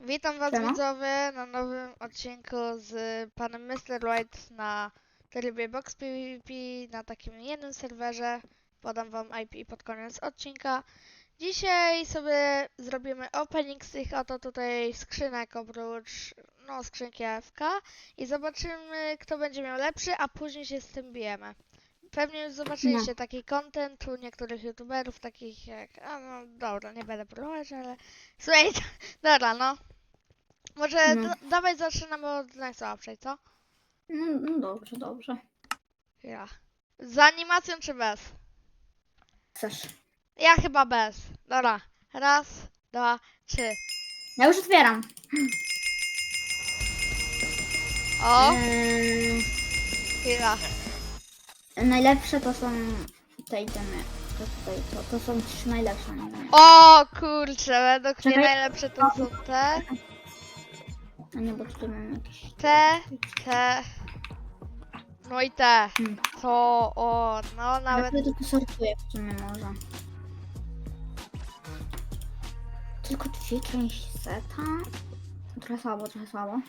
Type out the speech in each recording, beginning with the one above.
Witam was Siema. widzowie na nowym odcinku z panem Mr. White na trybie Box PvP na takim jednym serwerze. Podam wam IP pod koniec odcinka. Dzisiaj sobie zrobimy opening z tych oto tutaj skrzynek oprócz no skrzynki AFK i zobaczymy kto będzie miał lepszy, a później się z tym bijemy. Pewnie już zobaczyliście taki content u niektórych youtuberów takich jak, a no dobra, nie będę próbować, ale słuchaj, dobra no. Może No. da- dawaj zaczynamy od najsłabszej, co? No, no dobrze, dobrze. Ja. Z animacją czy bez? Chcesz. Ja chyba bez. Dobra. Raz, dwa, trzy. Ja już otwieram. O, chwila. Najlepsze to są te itemy. To, tutaj, to, to są trzy najlepsze. O kurczę, według mnie Czekaj. najlepsze to są te, A nie, bo tutaj mam jakieś... te, te. No i te. Hmm. To, o, no nawet. Ja to posortuję w sumie może. Tylko dwie części seta. Trochę słabo, trochę słabo.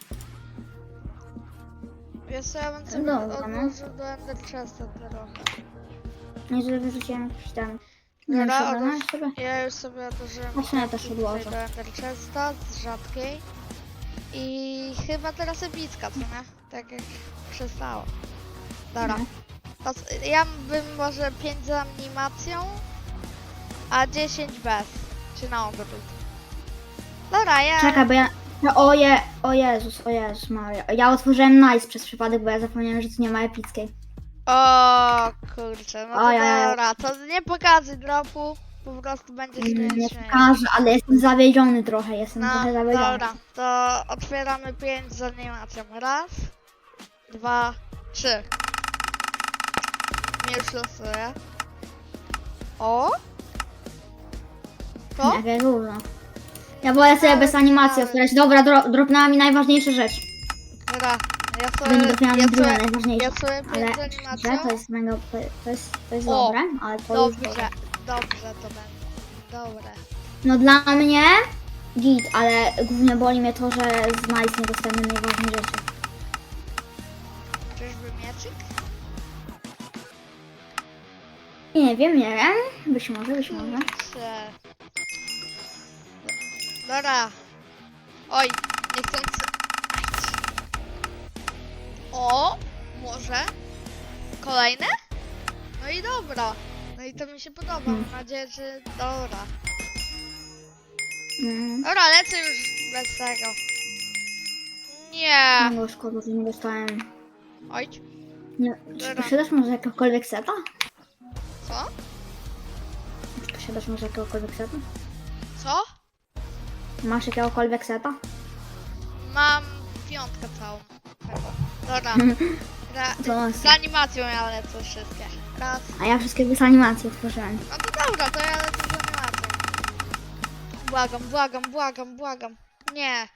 Wiesz co, ja bym sobie no. odłożył do Ender Chesta trochę. Nie, że wyrzuciłem jakiś tam... Nie wiem, Dobra? Ja już sobie odłożyłem Właśnie ja też odłożę. do Ender Chesta z rzadkiej. I chyba teraz epicka, co nie? Tak jak przestało. Dobra. No. To ja bym może 5 z animacją, a 10 bez. Czy na odwrót. Dobra, ja... Czekaj, bo ja... no, O, je, o Jezus, o Jezus Maria. Ja otworzyłem Nice przez przypadek, bo ja zapomniałem, że tu nie ma epickiej. O kurczę, no to Ojej. dobra, to nie pokazuj dropu, po prostu będzie Nie, śmieć. nie pokażę, ale jestem zawiedziony trochę, jestem No, trochę zawiedziony. dobra, to otwieramy 5 z animacją. Raz, dwa, trzy. Nie już losuję. O! To? Jakie dużo. Ja wolę sobie bez animacji otwierać. Dobra, dro, dropnęła mi najważniejsza rzecz. Dobra, ja sobie, nie dopięłam ja druga sobie, najważniejsza. ja sobie 5 Ale że to jest mega, to, jest, to jest O, dobre, ale to już Dobrze, dobrze to będzie. Dobre. No dla mnie git, ale głównie boli mnie to, że z Nice nie dostajemy najważniejsze rzeczy. Czyżby mieczyk? Nie wiem, nie wiem. Być może, być może. Kurczę. Dobra. Oj, niechcący. Ajdź. O, może. Kolejne? No i dobra. No i to mi się podoba. Mam Hmm. nadzieję, że dobra. Mm. Dobra, lecę już bez tego. Nie. No szkoda, że nie dostałem. Oj, Nie, czy posiadasz może jakiegokolwiek seta? co? Czy posiadasz może jakiegokolwiek seta? Co? Masz jakiegokolwiek seta? Mam piątkę całą. Dobra. Ra- To z animacją ja lecę wszystkie. Raz, A ja wszystkiego z animacji otworzyłem. No to dobra, to ja lecę z animacją. Błagam, błagam, błagam, błagam. Nie.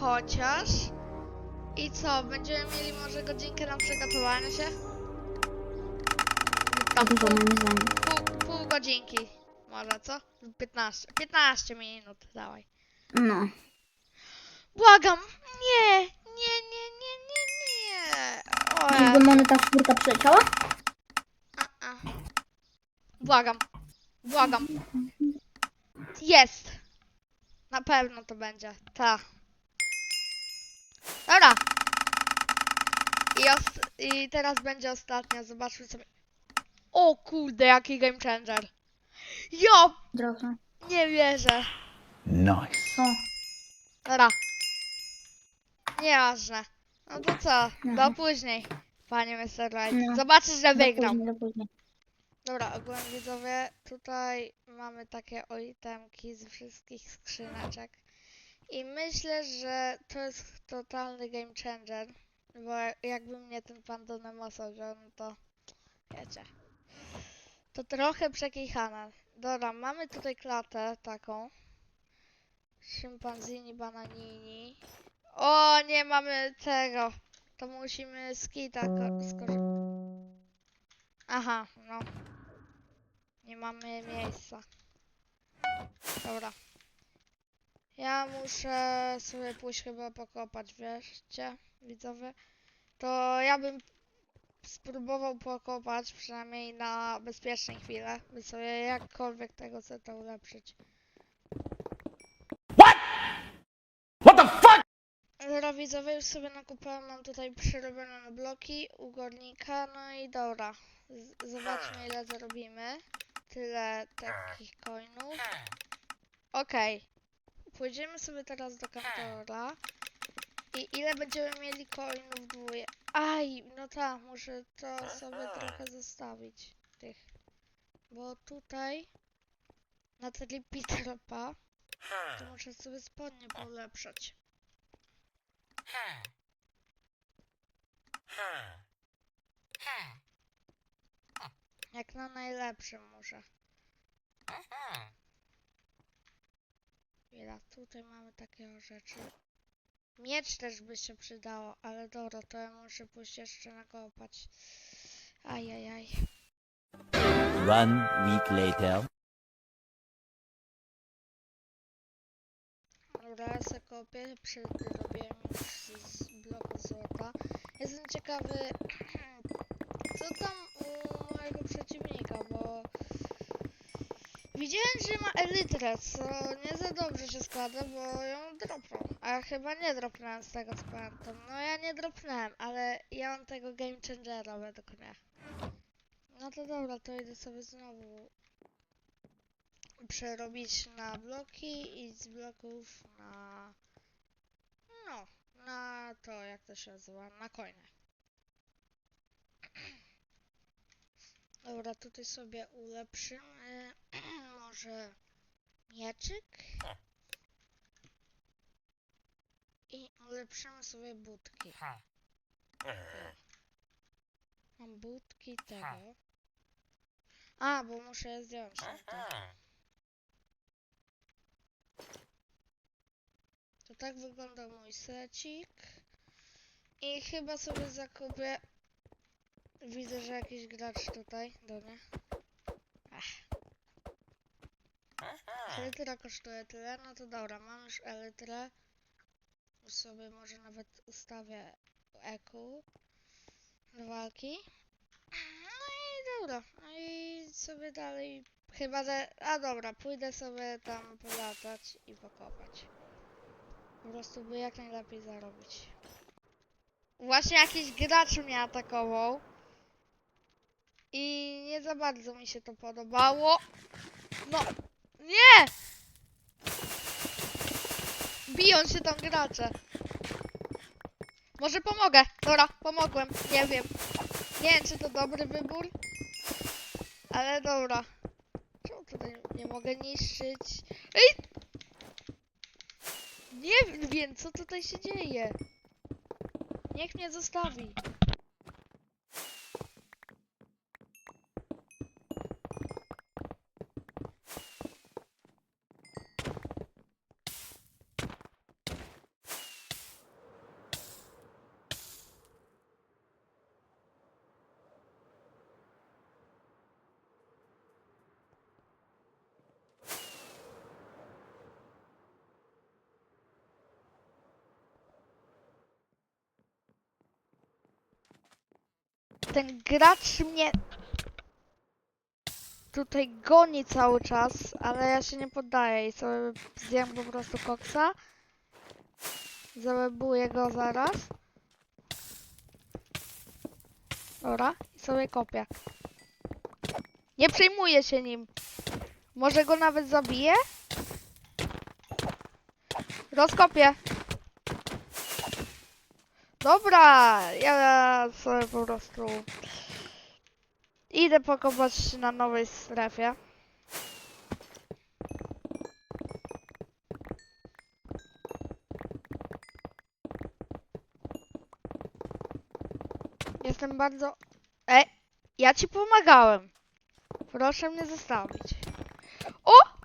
Chociaż... I co, będziemy mieli może godzinkę na przygotowanie się? To Tam dużo pół, moim zdaniem. pół, pół godzinki. Może, co? 15. 15 minut, dawaj. No. Błagam! Nie! Nie, nie, nie, nie, nie! O, Jakby moneta czwórka przyleciała? A, a. Błagam. Błagam. Jest. Na pewno to będzie. Ta. Dobra. I, os- I teraz będzie ostatnia. Zobaczmy sobie. O kurde, jaki game changer. Jo, Droga. nie wierzę. Nice. Co? Dobra. Nieważne. No to co? Do Mhm. później, panie Mr. Right. No. Zobaczysz, że Do wygram. później, do później. Dobra, ogółem widzowie, tutaj mamy takie o itemki z wszystkich skrzyneczek. I myślę, że to jest totalny game changer. Bo jakby mnie ten pan do Nemosa wziął, no to wiecie. To trochę przekichane. Dobra, mamy tutaj klatę taką. Szympanzini, bananini. O, nie mamy tego. To musimy z kita ko- skorzystać. Aha, no. Nie mamy miejsca. Dobra. Ja muszę sobie pójść chyba pokopać, wiecie, widzowie. To ja bym spróbował pokopać przynajmniej na bezpiecznej chwilę, by sobie jakkolwiek tego seta ulepszyć. What the fuck? Dobra, widzowie, już sobie nakupałem, mam tutaj przerobione bloki u górnika, no i dobra. Z zobaczmy ile zarobimy. Tyle takich coinów. Okej. Pójdziemy sobie teraz do kantora. I ile będziemy mieli coinów dwóje? Aj, no tak, muszę to sobie trochę zostawić. Tych. Bo tutaj na Tripitopa to muszę sobie spodnie polepszać. Jak na najlepszym muszę. Chwila, tutaj mamy takie rzeczy. Miecz też by się przydało, ale dobra, to ja muszę pójść jeszcze nakopać. Ajajaj. One week later. Dobra, ja se kopię, przerobiłem już z bloku złota. Jestem ciekawy, co tam u mojego przeciwnika, bo widziałem, że ma elytrę, co nie za dobrze się składa, bo ją dropnął. A chyba nie dropnąłem z tego co pamiętam. No ja nie dropnąłem, ale ja mam tego game changera według mnie. No to dobra, to idę sobie znowu przerobić na bloki i z bloków na no, na to jak to się nazywa, na coiny. Dobra, tutaj sobie ulepszymy może mieczyk i ulepszymy sobie budki. Mam budki tego. A, bo muszę je zdjąć. to. To tak wygląda mój secik. I chyba sobie zakupię. Widzę, że jakiś gracz tutaj do mnie. Ech. Elytra kosztuje tyle, no to dobra, mam już elytrę. Sobie może nawet ustawię eku do walki. No i dobra, no i sobie dalej chyba, że... A dobra, pójdę sobie tam polatać i pokopać. Po prostu by jak najlepiej zarobić. Właśnie jakiś gracz mnie atakował. I nie za bardzo mi się to podobało. No, nie! Biją się tam gracze. Może pomogę. Dobra, pomogłem. Nie wiem. Nie wiem, czy to dobry wybór. Ale dobra. Czemu tutaj nie mogę niszczyć? Ej! Nie wiem, co tutaj się dzieje. Niech mnie zostawi. Ten gracz mnie tutaj goni cały czas, ale ja się nie poddaję i sobie zjem po prostu koksa. Zawebuję go zaraz. Dobra, i sobie kopię. Nie przejmuję się nim. Może go nawet zabiję? Rozkopię. Dobra, ja sobie po prostu idę pokopać na nowej strefie. Jestem bardzo... E, ja ci pomagałem. Proszę mnie zostawić. O!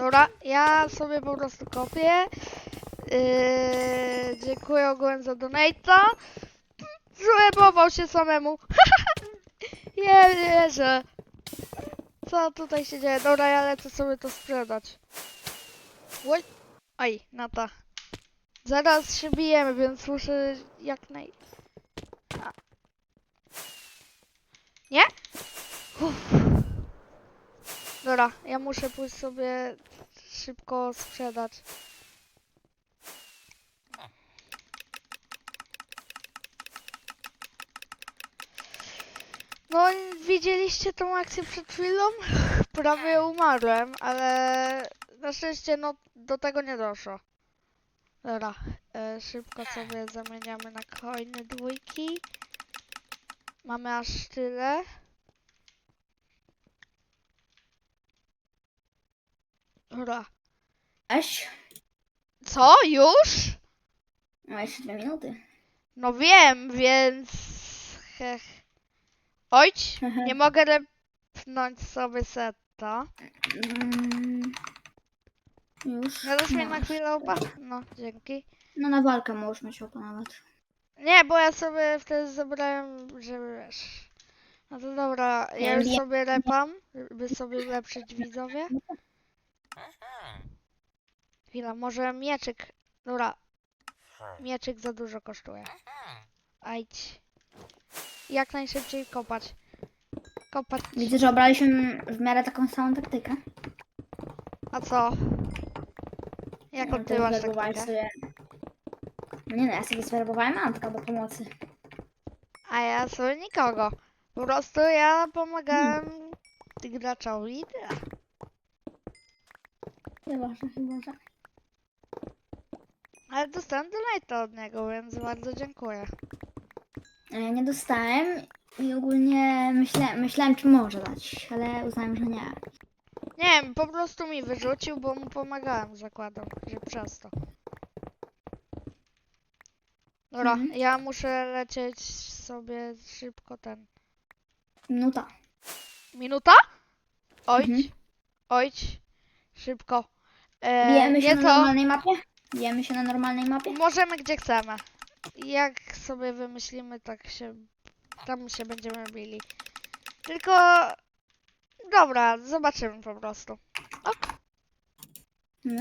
Dobra, ja sobie po prostu kopię. Yy, dziękuję ogółem za donata. Złebował się samemu. Nie wierzę. Co tutaj się dzieje? Dobra, ja lecę sobie to sprzedać. Oj, oj, Nata. Zaraz się bijemy, więc muszę jak naj... A. Nie? Uff. Dobra, ja muszę pójść sobie szybko sprzedać. No, widzieliście tą akcję przed chwilą? Prawie umarłem, ale na szczęście no, do tego nie doszło. Dobra, e, szybko sobie zamieniamy na coiny dwójki. Mamy aż tyle. Dobra. Weź. Co? Już? No jeszcze dwie minuty. No wiem, więc... Hech. Ojć, Mhm. nie mogę lepnąć sobie seta. Mm, Już. Nadasz mnie na chwilę oba? No, dzięki. No na walkę możesz mieć opa nawet. Nie, bo ja sobie wtedy zabrałem, żeby wiesz. No to dobra, ja już sobie repam, by sobie ulepszyć widzowie. Chwila, może mieczyk. Dobra. Mieczyk za dużo kosztuje. Ajdź. Jak najszybciej kopać. Kopać. Widzę, że obraliśmy w miarę taką samą taktykę. A co? Jaką No, ty masz taktykę? sobie... No nie no, ja sobie zwerbowałem Antka do pomocy. A ja sobie nikogo. Po prostu ja pomagałem graczowi. i tyle. Chyba, że, chyba, że. Ale dostałem donate od niego, więc bardzo dziękuję. E, Nie dostałem i ogólnie myślę, myślałem, czy może dać, ale uznałem, że nie. Nie wiem, po prostu mi wyrzucił, bo mu pomagałem, zakładam, że przez to. Dobra, Mhm. ja muszę lecieć sobie szybko ten. Minuta. Minuta? Ojć, Mhm. ojć, szybko. E, Bijemy się nie na to, normalnej mapie? Bijemy się na normalnej mapie? możemy gdzie chcemy. Jak sobie wymyślimy, tak się, tam się będziemy bili. Tylko, dobra, zobaczymy po prostu. No.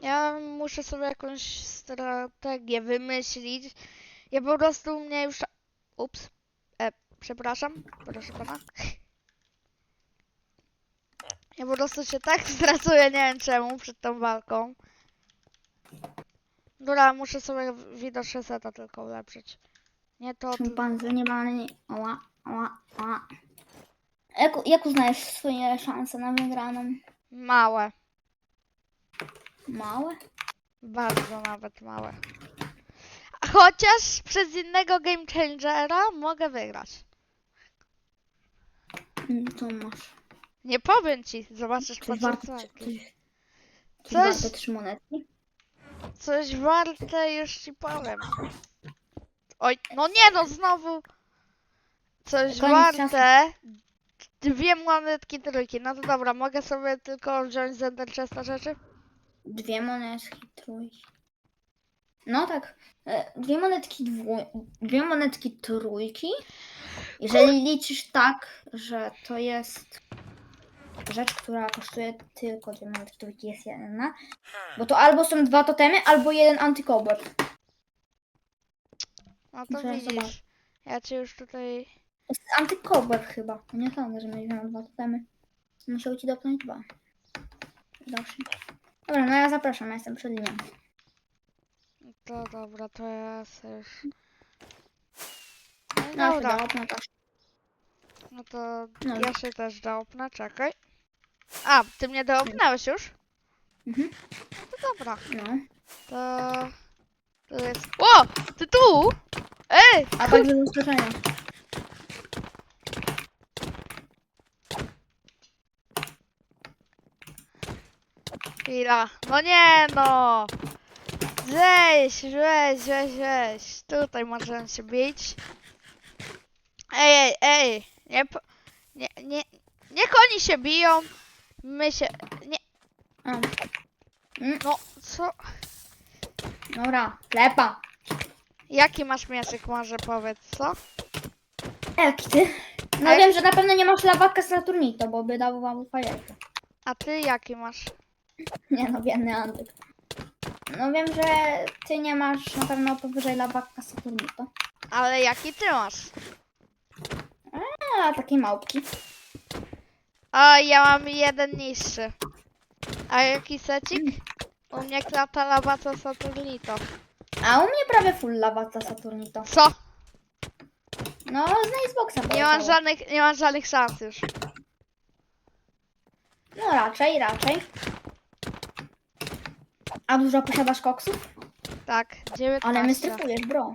Ja muszę sobie jakąś strategię wymyślić. Ja po prostu mnie już. Ups. E, przepraszam, proszę pana. Ja po prostu się tak stresuję, nie wiem czemu, przed tą walką. Dobra, muszę sobie widoczne seta tylko ulepszyć. Nie to. Szympanzy nie ma ani... Oła, oła, oła. Jak, jak uznajesz swoje szanse na wygraną? Małe. Małe? Bardzo nawet małe. Chociaż przez innego game changera mogę wygrać. Mm, To masz. Nie powiem ci, zobaczysz po Coś co warte, co- coś, coś Coś- warte trzy monetki? Coś warte, już ci powiem. Oj, no nie no, znowu. Coś Koniec warte. Dwie monetki trójki. No to dobra, mogę sobie tylko wziąć z Ender Chesta rzeczy? Dwie monetki, trójki. No tak. e, Dwie monetki dwu... Dwie monetki trójki. Jeżeli liczysz tak, że to jest rzecz, która kosztuje tylko dwie monetki trójki, jest jedna. Bo to albo są dwa totemy, albo jeden antykobold. No to Zaraz widzisz. zobaczę. Ja cię już tutaj... To jest antykobold chyba. Nie sądzę, że mieliśmy dwa totemy. Musiał ci dopnąć dwa. Zawsze. Dobra, no ja zapraszam, ja jestem przed linią. To dobra, to ja sobie już... No i No, dobra, też. No to No. ja się też doopnę, czekaj. A, ty mnie doopnąłeś już? Mhm. No to dobra. No. To... To jest... O! Ty tu! Ej! A tak ze zaskoczenia. Chwila. No nie no! Weź, weź, weź, weź. Tutaj możemy się bić. Ej, ej, ej. Nie, po- nie, nie, niech oni się biją. My się... Nie, A, no, co? dobra, lepa. Jaki masz mieczek, może powiedz, co? Jaki ty? No A wiem, że na pewno nie masz lawaka Saturnito, bo by dał wam fajerkę. A ty jaki masz? Nie no, biedny Andyk. No wiem, że ty nie masz na pewno powyżej lawaka Saturnito. Ale jaki ty masz? A, takiej małpki. A ja mam jeden niższy. A jaki secik? U mnie klata lawata Saturnito. A u mnie prawie full lawaka Saturnito. Co? No, z Xboxa Nie mam poleciało. żadnych, nie mam żadnych szans już. No raczej, raczej. A dużo posiadasz koksów? Tak, 19. Ale my stryfujesz, bro.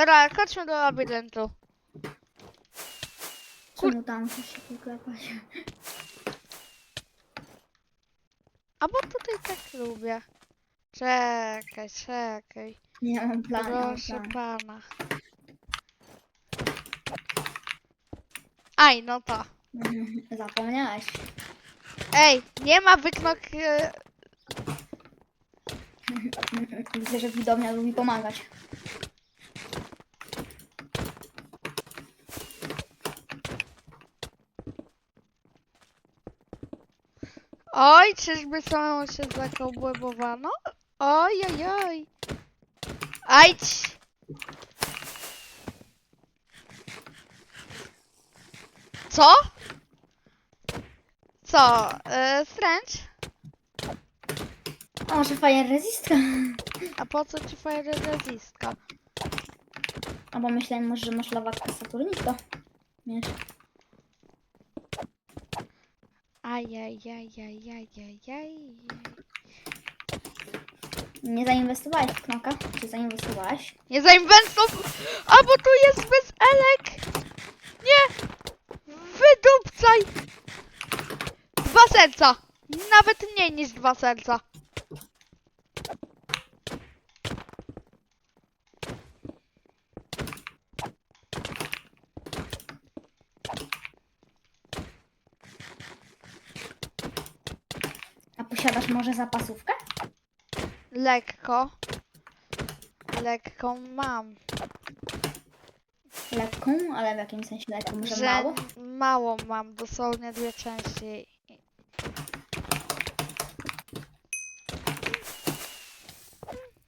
Dobra, chodźmy do labiryntu. Czemu tam chcesz się poklepać? A bo tutaj tak lubię. Czekaj, czekaj. Nie mam planu. mam Proszę planu. pana. Aj, no to. Mhm, Zapomniałeś. Ej, nie ma wyknok... e, Widzę, że widownia lubi pomagać. Oj, czyżby samą się zakobłębowano? Oj, oj, oj. Ajdź! Co? Co? E, French? A może fire resistka? A po co ci fire resistka? Albo myślałem może, że masz lawaka Saturnito. Wiesz. Ajajajajajajaj. Nie zainwestowałeś w knoka? Czy zainwestowałeś? Nie zainwestow... A bo tu jest bez elek! Nie! Wydupcaj! Dwa serca! Nawet mniej niż dwa serca. A posiadasz może zapasówkę? Lekko. Lekką mam. Lekką, ale w jakim sensie lekką? Że Że mało? mało mam, dosłownie dwie części.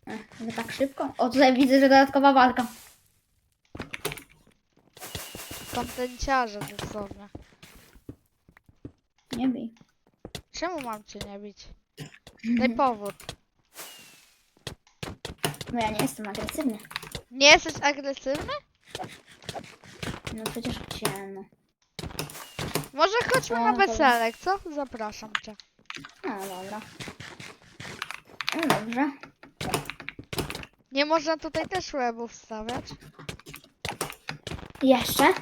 Ech, ale tak szybko? O, tutaj widzę, że dodatkowa walka. Kontenciarze dosłownie. Nie bij. Czemu mam cię nie bić? Daj powód. No ja nie jestem agresywny. Nie jesteś agresywny? No przecież ciemno. Może chodźmy na No, to- weselek, co? Zapraszam cię. No dobra. No dobrze. Nie można tutaj też łebów stawiać? Jeszcze?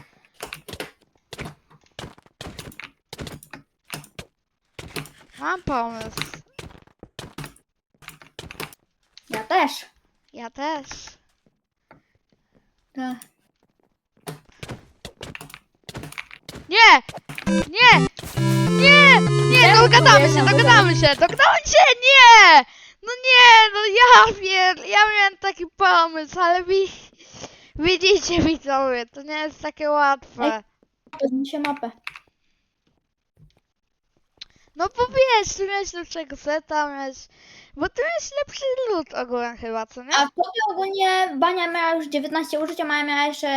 Mam pomysł. Ja też. Ja też. Tak. Nie! Nie! Nie! Nie! Czemu Dogadamy się, dogadamy się, dogadamy się! Nie! No nie! No ja pier... Ja miałem taki pomysł, ale wi... Widzicie widzowie, to nie jest takie łatwe. Podniesie mapę. No bo wiesz, ty miałeś lepszego seta, miałeś... Bo ty miałeś lepszy lód ogółem chyba, co nie? A w tobie ogólnie Bania miała już 19 użycia, Maja miała jeszcze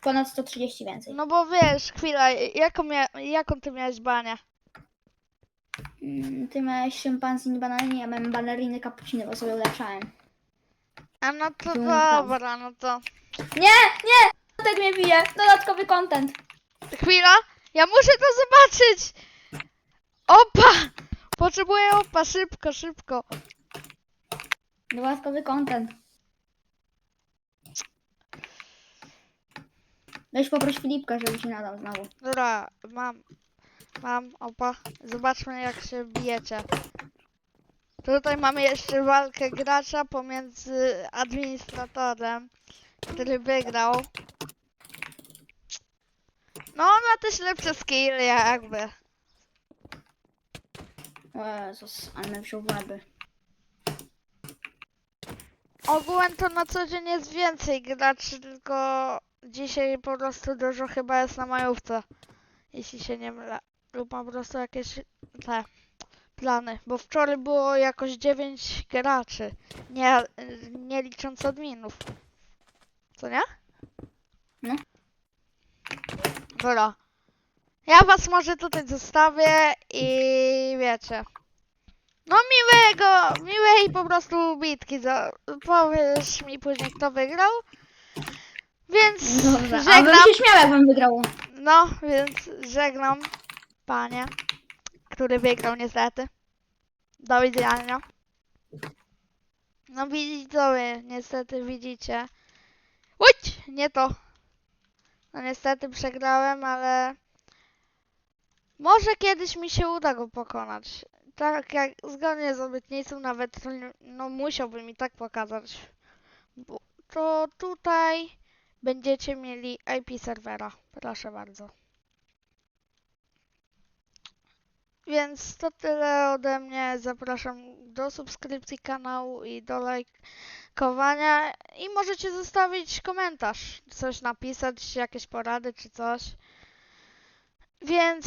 ponad 130 więcej. No bo wiesz, chwila, jaką, mia... jaką ty miałeś banię? Mm, Ty miałeś szympanzini banany, ja miałem baleriny cappuccino, bo sobie ulepszałem. A no to Tu dobra, no to... Nie, nie! Tak mnie bije! Dodatkowy content! Chwila, ja muszę to zobaczyć! Opa! Potrzebuję opa, szybko, szybko. Dodatkowy content. Weź poproś Filipka, żeby ci nadał znowu. Dobra, mam, mam opa. Zobaczmy jak się bijecie. Tutaj mamy jeszcze walkę gracza pomiędzy administratorem, który wygrał. No, on ma też lepsze skilly jakby. O Jezus, ale wziął łeby. ogółem to na co dzień jest więcej graczy, tylko dzisiaj po prostu dużo chyba jest na majówce. Jeśli się nie mylę. Lub mam po prostu jakieś te plany. Bo wczoraj było jakoś 9 graczy. Nie, nie licząc adminów. Co nie? No. Dobra. Ja was może tutaj zostawię i wiecie. No miłego, miłej po prostu bitki. Za, powiesz mi później kto wygrał. Więc Dobrze, a bym żegnam. się śmiał, jakbym wygrał. No, więc żegnam panie, który wygrał niestety. Do widzenia. No widzowie, niestety widzicie. Uć, nie to. No niestety przegrałem, ale może kiedyś mi się uda go pokonać. Tak jak zgodnie z obietnicą nawet no musiałby mi tak pokazać. Bo to tutaj będziecie mieli IP serwera. Proszę bardzo. Więc to tyle ode mnie. Zapraszam do subskrypcji kanału i do lajkowania. I możecie zostawić komentarz, coś napisać, jakieś porady czy coś. Więc